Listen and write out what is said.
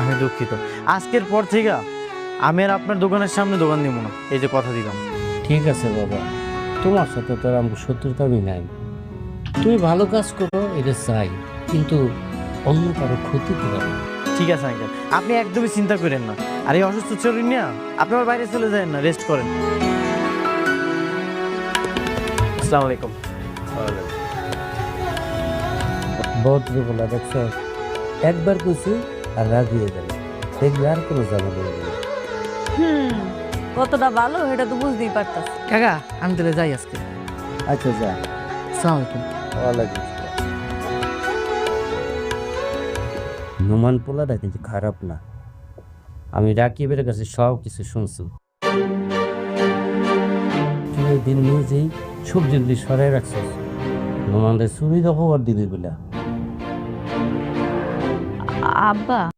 আমি দুঃখিত। আজকের পর থেকে আমি আর আপনার দোকানের সামনে দোকান দিব না। এই যে কথা দিলাম। ঠিক আছে বাবা। তোমার সাথে তো আর আমার শত্রুতা আমি নাই। তুমি ভালো কাজ করো এটা চাই। কিন্তু অন্য কারও ক্ষতি করো ঠিক আছে আঙ্কেল। আপনি একদমই চিন্তা করেন না। আর এই অসুস্থ শরীর না। আপনি আমার বাইরে চলে যাবেন না রেস্ট করেন। আসসালামু আলাইকুম। ভদ্র বলা দেখছ একবার কইছি আর যাবে দেখবি আর কোনো না। হুম কতটা ভালো এটা তো বুঝতেই পারতাস কাকা আমি তাহলে যাই আজকে। আচ্ছা যা। সালাম আলাইকুম। ওয়ালাইকুম আসসালাম। নোমান পোলাটা কিন্তু খারাপ না। আমি রাকিবের কাছে সব কিছু শুনছি। তুই দিন নিজেই সবজি সরাই রাখছিস। নোমানদের চুরি খবর দিবি বলে। আব্বা।